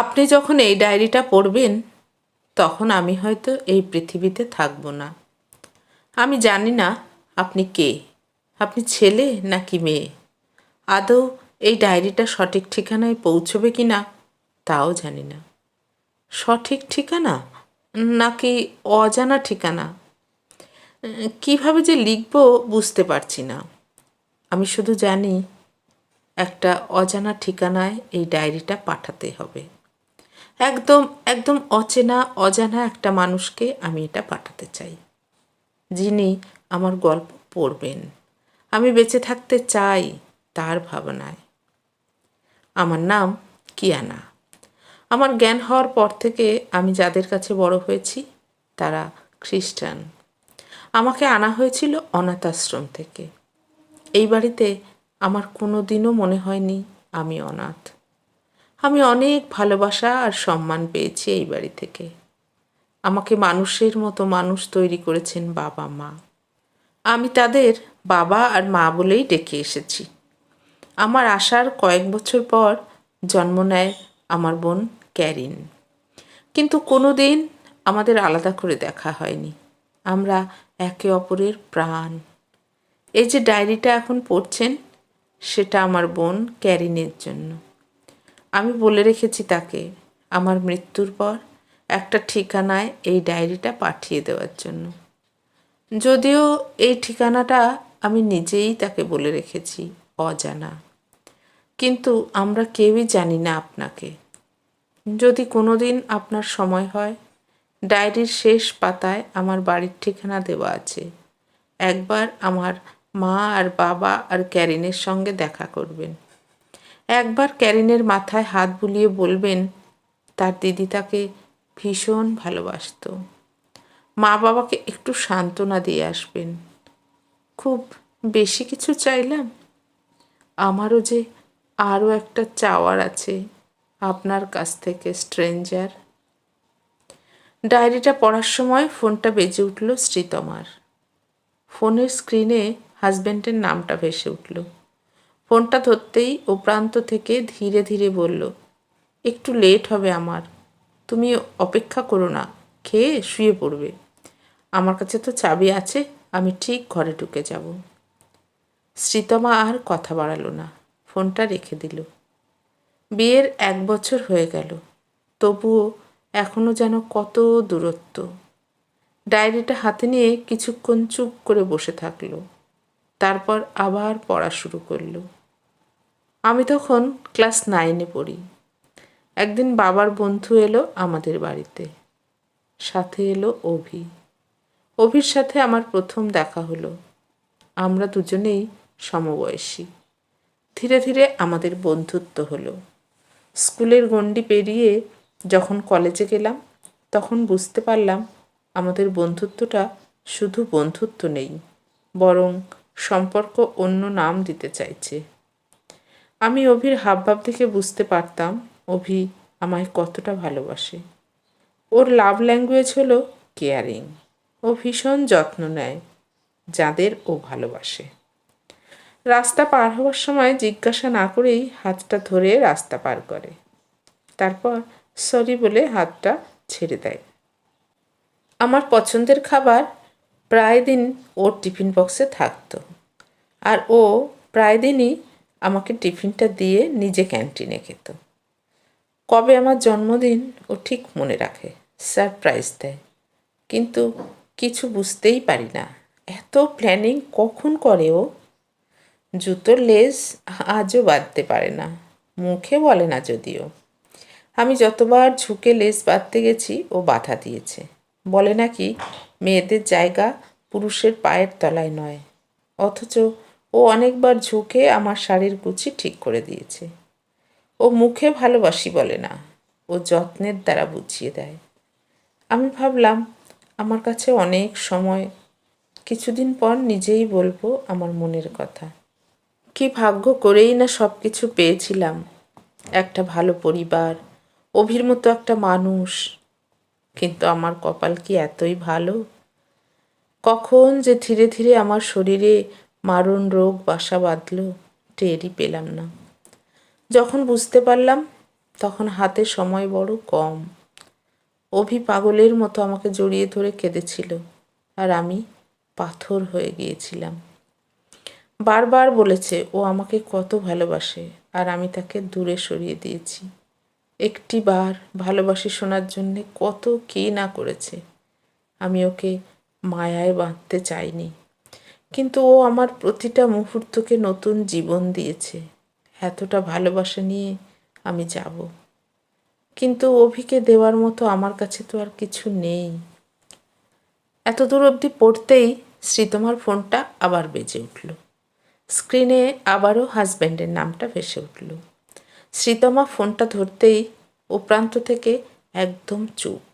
আপনি যখন এই ডায়েরিটা পড়বেন, তখন আমি হয়তো এই পৃথিবীতে থাকব না। আমি জানি না আপনি কে। আপনি ছেলে নাকি মেয়ে? আদৌ এই ডায়েরিটা সঠিক ঠিকানায় পৌঁছবে কি না, তাও জানি না। সঠিক ঠিকানা? নাকি অজানা ঠিকানা? কীভাবে যে লিখব বুঝতে পারছি না। আমি শুধু জানি একটা অজানা ঠিকানায় এই ডায়েরিটা পাঠাতে হবে। একদম একদম অচেনা, অজানা একটা মানুষকে আমি এটা পাঠাতে চাই। যিনি আমার গল্প পড়বেন। আমি বেঁচে থাকতে চাই তার ভাবনায়। আমার নাম কিয়ানা। আমার জ্ঞান হওয়ার পর থেকে আমি যাদের কাছে বড় হয়েছি, তারা খ্রিস্টান। আমাকে আনা হয়েছিল অনাথ আশ্রম থেকে। এই বাড়িতে আমার কোনো দিনও মনে হয়নি আমি অনাথ। আমি অনেক ভালোবাসা আর সম্মান পেয়েছি এই বাড়ি থেকে। আমাকে মানুষের মতো মানুষ তৈরি করেছেন বাবা, মা। আমি তাদের বাবা আর মা বলেই ডেকে এসেছি। আমার আসার কয়েক বছর পর জন্ম নেয় আমার বোন ক্যারিন। কিন্তু কোনো দিন আমাদের আলাদা করে দেখা হয়নি। আমরা একে অপরের প্রাণ। এই যে ডায়েরিটা এখন পড়ছেন, সেটা আমার বোন ক্যারিনের জন্য। আমি বলে রেখেছি তাকে, আমার মৃত্যুর পর একটা ঠিকানায় এই ডায়েরিটা পাঠিয়ে দেওয়ার জন্য। যদিও এই ঠিকানাটা আমি নিজেই তাকে বলে রেখেছি, অজানা। কিন্তু আমরা কেউই জানি না আপনাকে। যদি কোনো দিন আপনার সময় হয়, ডায়েরির শেষ পাতায় আমার বাড়ির ঠিকানা দেওয়া আছে। একবার আমার মা আর বাবা আর ক্যারিনের সঙ্গে দেখা করবেন। একবার ক্যারিনের মাথায় হাত বুলিয়ে বলবেন, তার দিদি তাকে ভীষণ ভালোবাসতো। মা বাবাকে একটু সান্ত্বনা দিয়ে আসবেন। খুব বেশি কিছু চাইলাম? আমারও যে আরও একটা চাওয়ার আছে আপনার কাছ থেকে, স্ট্রেঞ্জার। ডায়েরিটা পড়ার সময় ফোনটা বেজে উঠল শ্রীতমার। ফোনের স্ক্রিনে হাজব্যান্ডের নামটা ভেসে উঠল। ফোনটা ধরতেই ও প্রান্ত থেকে ধীরে ধীরে বলল, একটু লেট হবে আমার। তুমি অপেক্ষা করো না, খেয়ে শুয়ে পড়বে। আমার কাছে তো চাবি আছে, আমি ঠিক ঘরে ঢুকে যাব শ্রীতমা আর কথা বাড়ালো না, ফোনটা রেখে দিল। বিয়ের এক বছর হয়ে গেল, তবুও এখনও যেন কত দূরত্ব। ডায়েরিটা হাতে নিয়ে কিছুক্ষণ চুপ করে বসে থাকল, তারপর আবার পড়া শুরু করল। আমি তখন ক্লাস নাইনে পড়ি। একদিন বাবার বন্ধু এলো আমাদের বাড়িতে। সাথে এলো অভি। অভির সাথে আমার প্রথম দেখা হলো। আমরা দুজনেই সমবয়সী। ধীরে ধীরে আমাদের বন্ধুত্ব হলো। স্কুলের গণ্ডি পেরিয়ে যখন কলেজে গেলাম, তখন বুঝতে পারলাম আমাদের বন্ধুত্বটা শুধু বন্ধুত্ব নেই, বরং সম্পর্ক অন্য নাম দিতে চাইছে। আমি অভির হাবভাব দেখে বুঝতে পারতাম অভি আমায় কতটা ভালোবাসে। ওর লাভ ল্যাঙ্গুয়েজ হলো কেয়ারিং ও ভীষণ যত্ন নেয় যাদের ও ভালোবাসে। রাস্তা পার হওয়ার সময় জিজ্ঞাসা না করেই হাতটা ধরে রাস্তা পার করে। তারপর সরি বলে হাতটা ছেড়ে দেয়। আমার পছন্দের খাবার প্রায় দিন ওর টিফিন বক্সে থাকতো। আর ও প্রায় দিনই আমাকে টিফিনটা দিয়ে নিজে ক্যান্টিনে খেত। কবে আমার জন্মদিন, ও ঠিক মনে রাখে, সারপ্রাইজ দেয়। কিন্তু কিছু বুঝতেই পারি না, এত প্ল্যানিং কখন করে ও? জুতোর লেস আজও বাঁধতে পারে না, মুখে বলে না যদিও। আমি যতবার ঝুঁকে লেস বাঁধতে গেছি, ও বাধা দিয়েছে। বলে নাকি মেয়েদের জায়গা পুরুষের পায়ের তলায় নয়, অথচ ও অনেকবার ঝুঁকে আমার শাড়ির কুচি ঠিক করে দিয়েছে। ও মুখে ভালোবাসি বলে না, ও যত্নের দ্বারা বুঝিয়ে দেয়। আমি ভাবলাম, আমার কাছে অনেক সময়, কিছুদিন পর নিজেই বলব আমার মনের কথা। কি ভাগ্য করেই না সব কিছু পেয়েছিলাম। একটা ভালো পরিবার, অভির মতো একটা মানুষ। কিন্তু আমার কপাল কি এতই ভালো? কখন যে ধীরে ধীরে আমার শরীরে মারণ রোগ, বাসা বাঁধল, টেরই পেলাম না। যখন বুঝতে পারলাম, তখন হাতে সময় বড় কম। অভি পাগলের মতো আমাকে জড়িয়ে ধরে কেঁদেছিল আর আমি পাথর হয়ে গিয়েছিলাম। বারবার বলেছে, ও আমাকে কত ভালোবাসে আর আমি তাকে দূরে সরিয়ে দিয়েছি। একটি বার ভালোবাসি শোনার জন্যে কত কী না করেছে। আমি ওকে মায়ায় বাঁধতে চাইনি। কিন্তু ও আমার প্রতিটা মুহূর্তকে নতুন জীবন দিয়েছে। এতটা ভালোবাসা নিয়ে আমি যাব। কিন্তু অভিকে দেওয়ার মতো আমার কাছে তো আর কিছু নেই। এত দূর অবধি পড়তেই শ্রীতমার ফোনটা আবার বেজে উঠল। স্ক্রিনে আবারও হাজব্যান্ডের নামটা ভেসে উঠল। শ্রীতমা ফোনটা ধরতেই ও প্রান্ত থেকে একদম চুপ।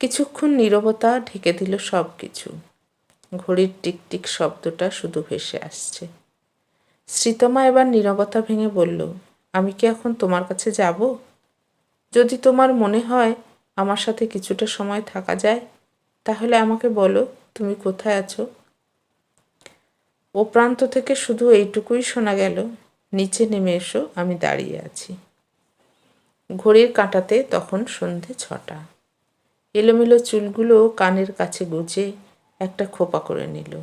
কিছুক্ষণ নীরবতা ঢেকে দিল সব কিছু ঘড়ির টিকটিক শব্দটা শুধু ভেসে আসছে। শ্রীতমা এবার নীরবতা ভেঙে বলল, আমি কি এখন তোমার কাছে যাব? যদি তোমার মনে হয় আমার সাথে কিছুটা সময় থাকা যায়, তাহলে আমাকে বলো, তুমি কোথায় আছো? ও প্রান্ত থেকে শুধু এইটুকুই শোনা গেল, নিচে নেমে এসো, আমি দাঁড়িয়ে আছি। ঘড়ির কাঁটাতে তখন সন্ধে ছটা। এলোমেলো চুলগুলো কানের কাছে গুজে একটা খোপা করে নিল।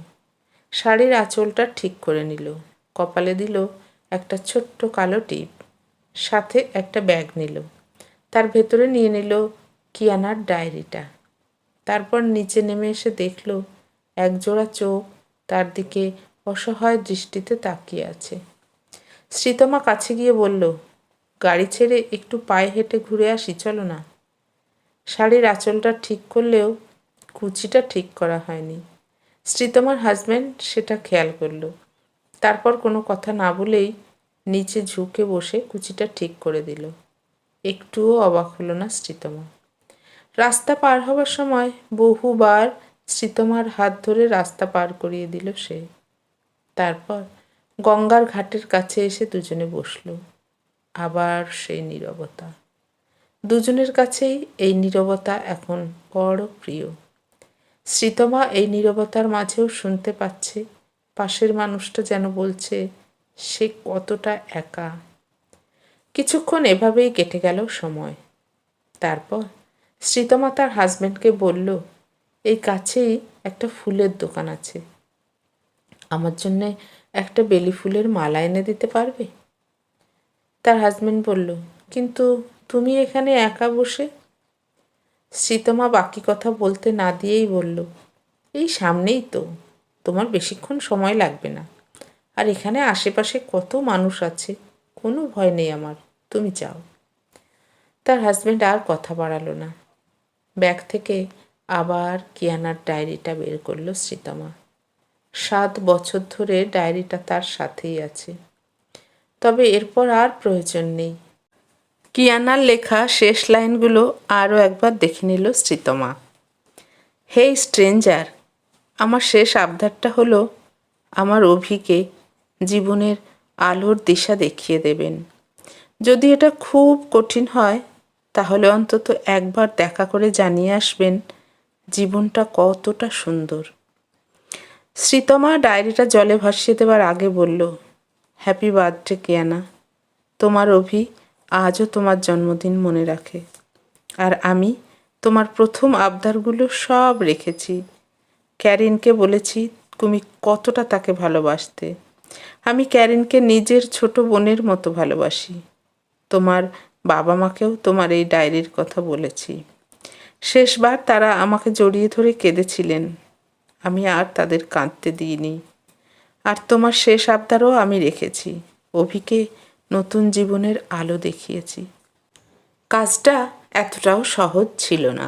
শাড়ির আঁচলটা ঠিক করে নিল। কপালে দিল একটা ছোট্ট কালো টিপ। সাথে একটা ব্যাগ নিল। তার ভেতরে নিয়ে নিল কিয়ানার ডায়েরিটা। তারপর নিচে নেমে এসে দেখল একজোড়া চোখ তার দিকে অসহায় দৃষ্টিতে তাকিয়ে আছে। শ্রীতমা কাছে গিয়ে বলল, গাড়ি ছেড়ে একটু পায়ে হেঁটে ঘুরে আসি, চলো না। শাড়ির আঁচলটা ঠিক করলেও কুচিটা ঠিক করা হয়নি। শ্রীতমার হাজব্যান্ড সেটা খেয়াল করল। তারপর কোনো কথা না বলেই নিচে ঝুঁকে বসে কুচিটা ঠিক করে দিল। একটুও অবাক হলো না শ্রীতমা রাস্তা পার হবার সময় বহুবার শ্রীতমার হাত ধরে রাস্তা পার করিয়ে দিল সে। তারপর গঙ্গার ঘাটের কাছে এসে দুজনে বসল। আবার সেই নীরবতা। দুজনের কাছেই এই নীরবতা এখন বড় প্রিয়। শ্রীতমা এই নীরবতার মাঝেও শুনতে পাচ্ছে, পাশের মানুষটা যেন বলছে, সে কতটা একা। কিছুক্ষণ এভাবেই কেটে গেল সময়। তারপর শ্রীতমা তার হাজব্যান্ডকে বলল, এই কাছেই একটা ফুলের দোকান আছে। আমার জন্যে একটা বেলি ফুলের মালা এনে দিতে পারবে? তার হাজব্যান্ড বলল, কিন্তু তুমি এখানে একা বসে শ্রীতমা বাকি কথা বলতে না দিয়েই বলল, এই সামনেই তো, তোমার বেশিক্ষণ সময় লাগবে না। আর এখানে আশেপাশে কত মানুষ আছে, কোনো ভয় নেই আমার, তুমি যাও তার হাজব্যান্ড আর কথা বাড়ালো না। ব্যাগ থেকে আবার কিয়ানার ডায়েরিটা বের করল শ্রীতমা সাত বছর ধরে ডায়েরিটা তার সাথেই আছে। তবে এরপর আর প্রয়োজন নেই। কিয়ানার লেখা শেষ লাইনগুলো আরও একবার দেখে নিল শ্রীতমা। হে স্ট্রেঞ্জার, আমার শেষ আবদারটা হলো আমার অভিকে জীবনের আলোর দিশা দেখিয়ে দেবেন। যদি এটা খুব কঠিন হয়, তাহলে অন্তত একবার দেখা করে জানিয়ে আসবেন জীবনটা কতটা সুন্দর। শ্রীতমা ডায়েরিটা জলে ভাসিয়ে দেওয়ার আগে বলল, হ্যাপি বার্থডে কিয়ানা। তোমার অভি আজও তোমার জন্মদিন মনে রাখে। আর আমি তোমার প্রথম আবদারগুলো সব রেখেছি। ক্যারিনকে বলেছি, তুমি কতটা তাকে ভালোবাসতে? আমি ক্যারিনকে নিজের ছোট বোনের মতো ভালোবাসি। তোমার বাবা মাকেও তোমার এই ডায়েরির কথা বলেছি। শেষবার তারা আমাকে জড়িয়ে ধরে কেঁদেছিলেন। আমি আর তাদের কাঁদতে দিইনি। আর তোমার শেষ আবদারও আমি রেখেছি। অভিকে নতুন জীবনের আলো দেখিয়েছি। কাজটা এতটাও সহজ ছিল না।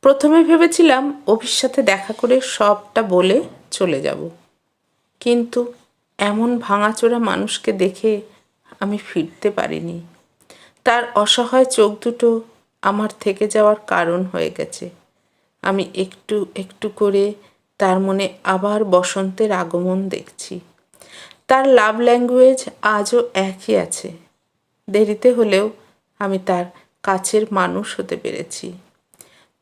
প্রথমে ভেবেছিলাম অভির সাথে দেখা করে সবটা বলে চলে যাব। কিন্তু এমন ভাঙাচোরা মানুষকে দেখে আমি ফিরতে পারিনি। তার অসহায় চোখ দুটো আমার থেকে যাওয়ার কারণ হয়ে গেছে। আমি একটু একটু করে তার মনে আবার বসন্তের আগমন দেখছি। তার লাভ ল্যাঙ্গুয়েজ আজও একই আছে। দেরিতে হলেও আমি তার কাছের মানুষ হতে পেরেছি।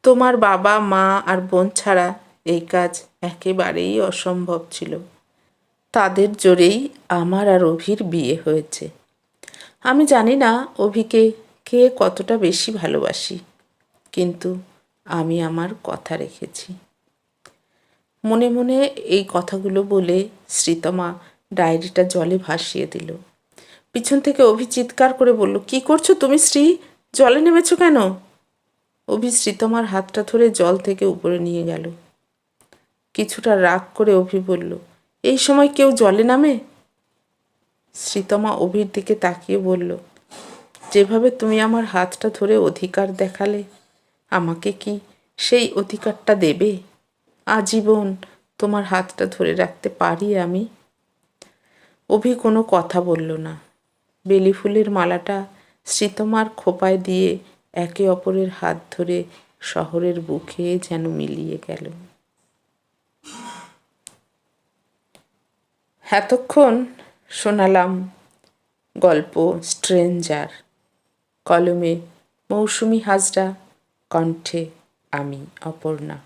তোমার বাবা, মা আর বোন ছাড়া এই কাজ একেবারেই অসম্ভব ছিল। তাদের জোরেই আমার আর অভির বিয়ে হয়েছে। আমি জানি না অভিকে কে কতটা বেশি ভালোবাসি, কিন্তু আমি আমার কথা রেখেছি। মনে মনে এই কথাগুলো বলে শ্রীতমা ডায়েরিটা জলে ভাসিয়ে দিল। পিছন থেকে অভি চিৎকার করে বলল, কি করছ তুমি শ্রী জলে নেমেছো কেন? অভি শ্রীতমার হাতটা ধরে জল থেকে উপরে নিয়ে গেল। কিছুটা রাগ করে অভি বলল, এই সময় কেউ জলে নামে? শ্রীতমা অভির দিকে তাকিয়ে বলল, যেভাবে তুমি আমার হাতটা ধরে অধিকার দেখালে, আমাকে কি সেই অধিকারটা দেবে? আজীবন তোমার হাতটা ধরে রাখতে পারি আমি? অভি কোনো কথা বলল না। বেলি ফুলের মালাটা শ্রীতমার খোপায় দিয়ে একে অপরের হাত ধরে শহরের বুকে যেন মিলিয়ে গেল। এতক্ষণ শোনালাম গল্প স্ট্রেঞ্জার, কলমে মৌসুমি হাজরা, কণ্ঠে আমি অপর্ণা।